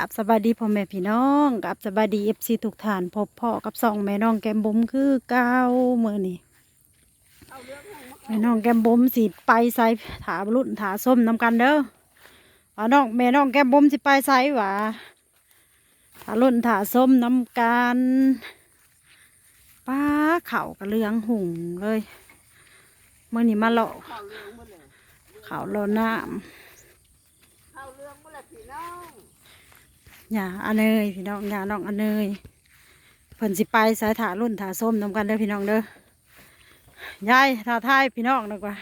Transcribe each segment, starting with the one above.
กับสบายดีพ่อแม่พี่น้องกับสบายดีเอฟซีทุกท่านพบพ่อกับสองแม่น้องแก้มบุ๋มคือเก้าเมื่อนี่แม่น้องแก้มบุ๋มสิไปใส่ถารุ่นถาส้มนำกันเด้อว่าน้องแม่น้องแก้มบุ๋มสิไปใส่หว่าถารุ่นถาส้มนำกันป้าเข่ากระเลืองหุ่งเลยเมื่อนี้มาเลาะข้าวเรื่องหมดเลยเข่าเลาะน้ข้าวเรื่องหมดเลยพี่น้องำ หย่าอันเนยพี่น้องหย่าน้องอันเนยเพิ่นสิไปสายถารุ่นถาส้มนำกันเด้อพี่น้องเด้อยายถาทายพี่น้องดีกว่า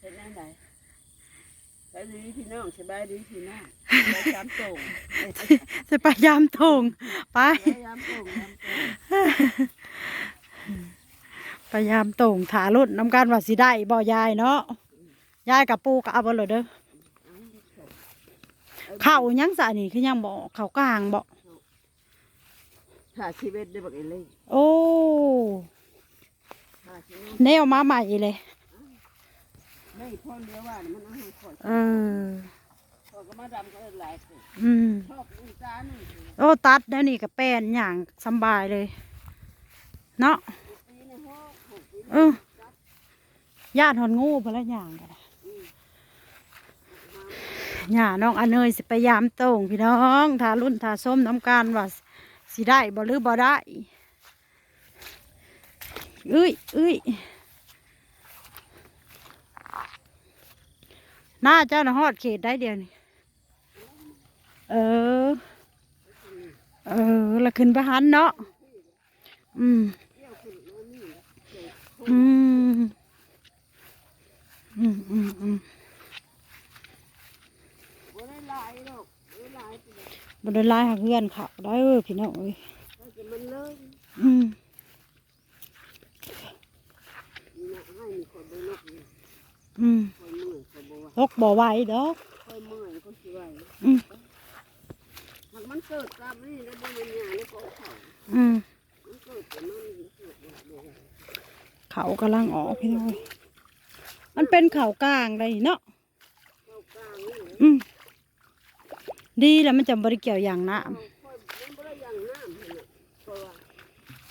เป็นยังไงสบายดีพี่น้องสบายดีพี่น้องไปยามโต่งจะไปยามทงไปไปยามโต่งยามโต่งไปยามตงถารุ่นนำกันว่าสิได้บ่ยายเนาะยายกับปูกับเอาบ่เลยเด้อ เข้าวยังสะนี่คือยังบ่เข้าวกลางบ่ถ้าชีวิตได้บักเอเลยโอ้ถ้าชีวิตแนวมาใหม่เลยไม่พ่อเดียวว่ามันเอาให้คอยเออคอยก็มาดำก็หลายสิอืมชอบอีสานนี่โอ้ตัดแล้วนี่กับแป้นอย่างสำบายเลย เนาะปีนี่หกหกปีเออญาติหอนงูพละอย่างกัน หย่าน้องอเนยสิไปยามต่งพี่น้องทารุ่นทาส้มน้ำการว่าสิได้บ่หรือบ่ได้เอ้ยเอ้ยหน้าเจ้านะฮอดเขตได้เดียวนี่เออ เออละขึ้นไปหันเนาะอืมอืมอืมอืมอืม บ่ได้หลายหรอกบ่ได้หลาย ปีบไดไล่หักเพื่อนเขาได้เออพี่น้องเอ้ยแล้วจะมันเลยอืมนี่นะให้มีคนได้ลกนี่อืมคอยเมื่อยคอยบ่ว่าตกบ่ไหวดอกอืมมันเกิดกรรมนี่แล้วบ่มันหยังแล้วก็เขาอืมมันเกิดแต่มันเกิดบ่เขากำลังออกพี่น้องเอ้ยมันเป็นเขากลางได้เนาะ เข้ากลางนี่นะ อืม ดีแล้วมันจะบริเกี่ยวอย่างน้เอาค่อยมันบ่ได้อย่างน้ำหั่นน่ะเพราะว่า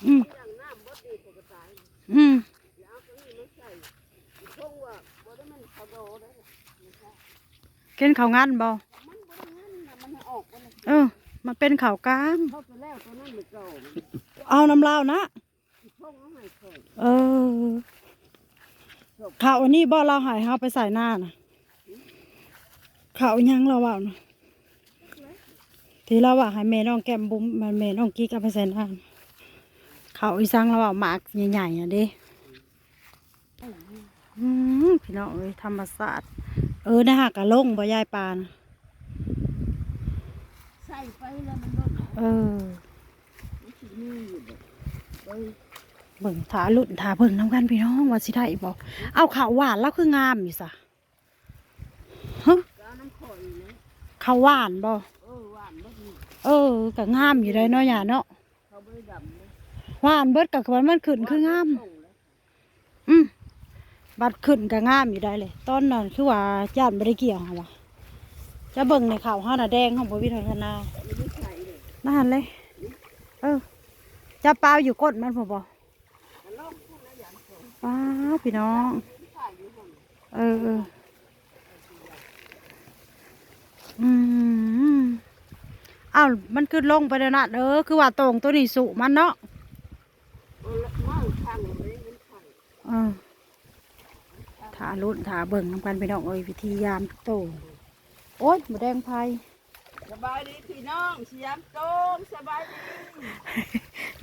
ำอืมอย่างน้ำบ่ดีปกติอืมอย่าเอาตัวนี้มาใส่อีกคงว่าบ่ได้มันเขาโดได้ล่ะไม่ใช่เกินเขางานบ่มันบ่ได้งั้นน่ะมันให้ออกบ่ได้เออ มันเป็นเขากลางเข้าไปแล้วตัวนั้นไม่เก่ามันเอาน้ำลาวนะอีกคงเอาให้ค่อยเออเขาอันนี้บ่เราใหายเฮาไปใส่หน้าน่ะเขายังเราว่านะ ที่เราว่าให้แม่น้องแก้มบุ้มมันแม่น้องกิ๊กเอาไปใส่น้าน่ะเขาอีสังเราว่าหมากใหญ่ๆอะเดิอืมพี่น้องเอ้ยธรรมศาสตร์เออนะฮะกะลงบ่ยายปานใส่ไปแล้วมันลดเออเบิ่งถาลุ่นถาเบิ่งน้ำกันพี่น้องว่าสิได้บ่เอาข้าวหวานแล้วคืองามอยู่ซะฮะข่าวหวานบ่ เออหวานบ่ดี เออก็งามอยู่ได้เนาะหยาเนาะเขาบ่ได้ดำเลยหวานเบิดกับมันมันขึ้นคืองาม ส่งเลยอืมบัดขึ้นก็งามอยู่ได้เลย ตอนนั้นคือว่าย่านบ่ได้เกี่ยวหั่นว่ะจะเบิ่งในข่าวเฮาน่ะแดงของบวิทยนามันไม่ใส่เลยนั่นเลย เออ จะเปล่าอยู่ก้นมันบ่บ่มันลอกพวกนั้นอย่างส่งป้าพี่น้องใส่อยู่หั่นเออเอออืม อ้าวมันขึ้นลงไปแล้วนะเออคือว่าตรงตัวนี้สุมันเนาะเออเมาทางเลยมันทางเออถารุ่นถาเบิ่งน้ำกันไปน้องเอ้ยวิธียามโตโอ๊ยหมูแดงไพสบายดีพี่น้องสยามโตงสบายดี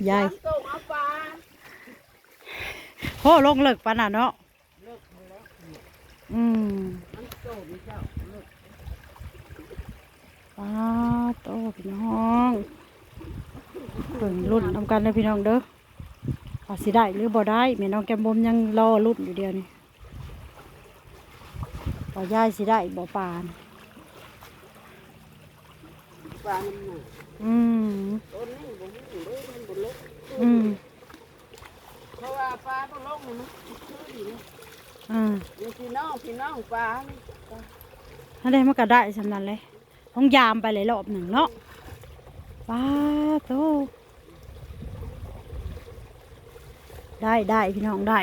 ยายสมโตงเอาปลาโหลงเลิกปานน่ะเนาะเลิกไปแล้วอืมมันโตมีเจ้าเลิกป้า โตพี่น้องเบิ่งรุ่นทำกันเลยพี่น้องเด้อว่าสิได้หรือบ่ได้แม่น้องแก้มบมยังรอรุ่นอยู่เดียวนี่ว่ายายสิได้บ่ปานปลาน้ำหนักอืมต้นนี้บ่มีเลยมันบ่เลิกอืมเพราะว่าปลาบ่ลงนี่มันคือดีนะอ่านี่พี่น้องพี่น้องปลานี่ถ้าได้มันก็ได้สำนั้นเลย ห้องยามไปเลยรอบหนึ่งเนาะป้าโตได้ได้พี่น้องได้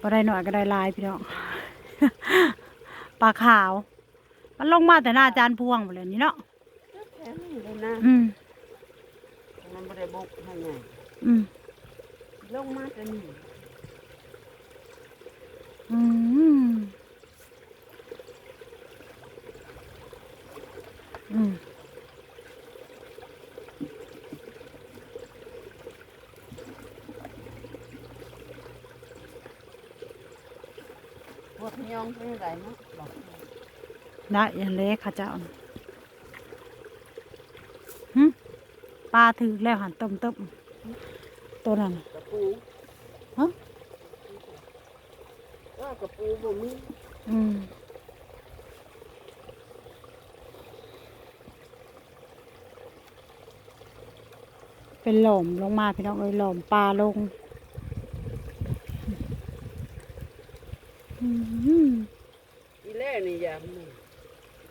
ก็ได้หน่อยก็ได้หลายพี่น้องปลาขาว มันลงมาแต่หน้าจานพวงหมดเลยนี่เนาะแค่นี้เลยนะอืมมันไม่ได้บกให้ไงอืมลงมาจะนี่อืมอืม พวกพ ยองเป็นไรเนาะบอกได้อยันเล็กข้าเจ้าน่ะหึปลาถือแล้วหันต้มต้มตัวนั้นน่ะกระปูฮะว่ากระปูบ่มีอืมเป็นหล่มลงมาพี่น้องเอ้ยหล่มปลาลงอืม อีแล่นี่ยามนี่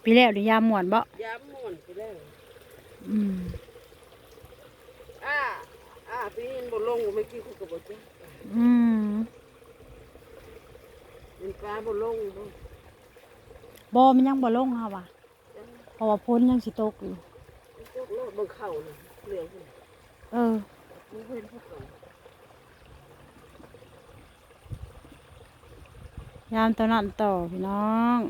ปีแล้วนี่ยามหมวนบ่ยามม่วนไปแล้วอืมอ่าอ่าปีนี้บ่ลงไม่กี่คุกบ่จ้ะอืมเป็นปลาบ่ลงบ่บ่มันยังบ่ลงเฮาว่ะจ้ะเพราะว่าพ้นยังสิตกอยู่พวกโลดเบิ่งเข้าน่ะเหลืองพุ่นเออมันเห็นพวกเขายามตอนนั้นต่อพี่น้อง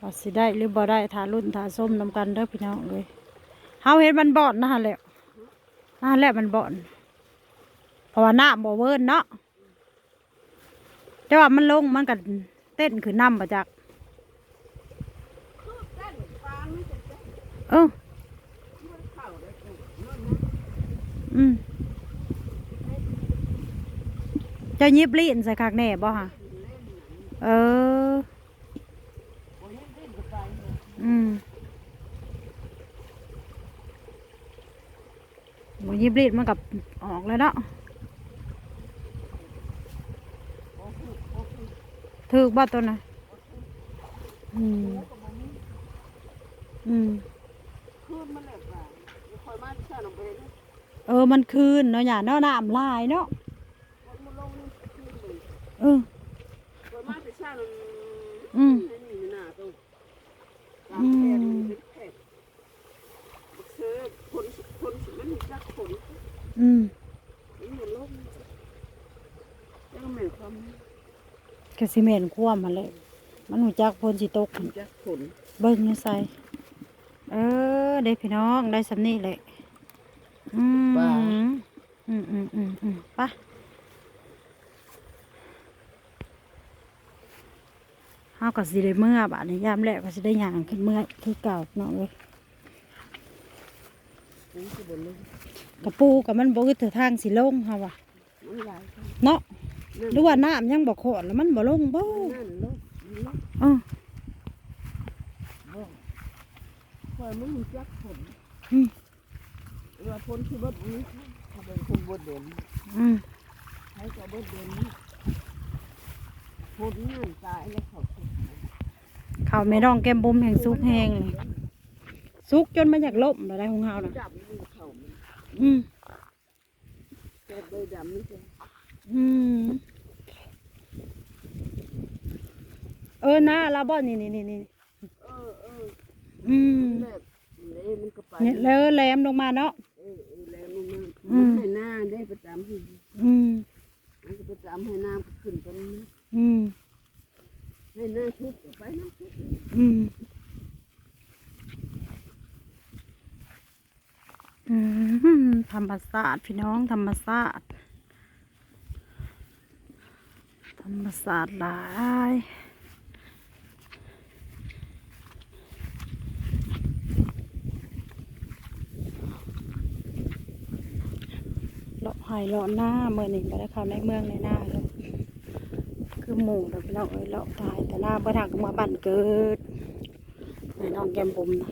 ว่าสิได้หรือบ่ได้ทารุ่นทาส้มนำกันเด้อพี่น้องเลยเฮาเห็นมันบ่อนนะฮะแล้วนะแหละมันบ่อนเพราะว่าน้ำบ่เวิร์นเนาะแต่ว่ามันลงมันก็เต้นขึ้นน้ำประจักคือเต้นปลาจะจ้ะเออมันเข้าได้กูนั่นนะอืมจะยิบลีนใส่คักแน่บ่ฮะเออ บ่เห็นเล่นกับไปเลย อืมหมู ยิบรีดมันกับออกแล้วเนาะบ่คือบ่คือถือบ่ตัวนะอืมอืมคืนมันแหลกว่าเดี๋ยวคอยมาที่ชาลงไปเออมันคืนเนาะอย่าเนาะน้ำลายเนาะคนมันลงนี่คืนเลยเออ คอยมาที่ชาลง อืม นี่นี่น่ะตรงตามแพงเป็นแพงเสือคนคนมันมีจักคน อืม มันอยู่ลงแล้วก็เหม็นความ กสิเมนคว่ำมาเลย มันหูจักพนสิตกจักคนเบิ้งนี่ใส่เออได้พี่น้องได้สำนี่เลยอืมอืมอืมอืมอืมไปะเฮาก็สิได้เมื่อบาดนี้ยามแรกก็สิได้ย่างขึ้นเมื่อคือเก่าเนาะเว้ยนี่คือบนลงกระปูกับมันบ่อึดเถอะทางสิลงเฮาว่ะมันหลายคนเนาะนั่น หรือว่าน้ำยังบ่ขอดแล้วมันบ่ลงบ่นั่นลงนี่ลงเออบ่คอยมันมีจักคนอืมเรือพ้นที่บดนี้เขาเป็นคนบดเด่นอืมใช้กับบดเด่นนี้พ้นนั่นตายแล้วเขาสุดข้าวแม่ดองแก้มบุมแห่งสุกแห้งเลยสุกจนมันอยากล่มแล้วได้ของเฮาน่ะดำนี่เขามันอืมแกใบดำนี่จ้ะอืมเออหน้าลาบ่นี่นี่นี่นี่เออเอออืมแลบเลยมันก็ไปเนี่ยแล้วแหลมลงมาเนาะเออเออแล้วมันมาอืมันมให้หน้าได้ประจำให้อืมมันก็ประจำให้น้ำก็ขึ้นตรงนี้อืมให้หน้าทุบก็ไปน้ำทุบอืมอืมธรรมศาสตร์พี่น้องธรรมศาสตร์ธรรมศาสตร์หลาย เลาะไห่เลาะหน้าเมื่อนี่ไม่ได้เข้าในเมืองในหน้าเลยคือหมู่เราไปเลาะเอ้ยเลาะตายแต่หน้าเพื่อทางมาบ้านเกิดในน้องแก้มบุมนะ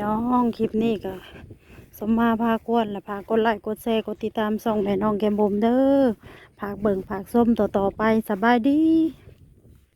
น้องคลิปนี้ก็ สมมาพากวนและพากดไลค์กดแชร์กดติดตามส่องแม่น้องแกมบุมเด้อพากเบิ่งพากส้มต่อๆไปสบายดี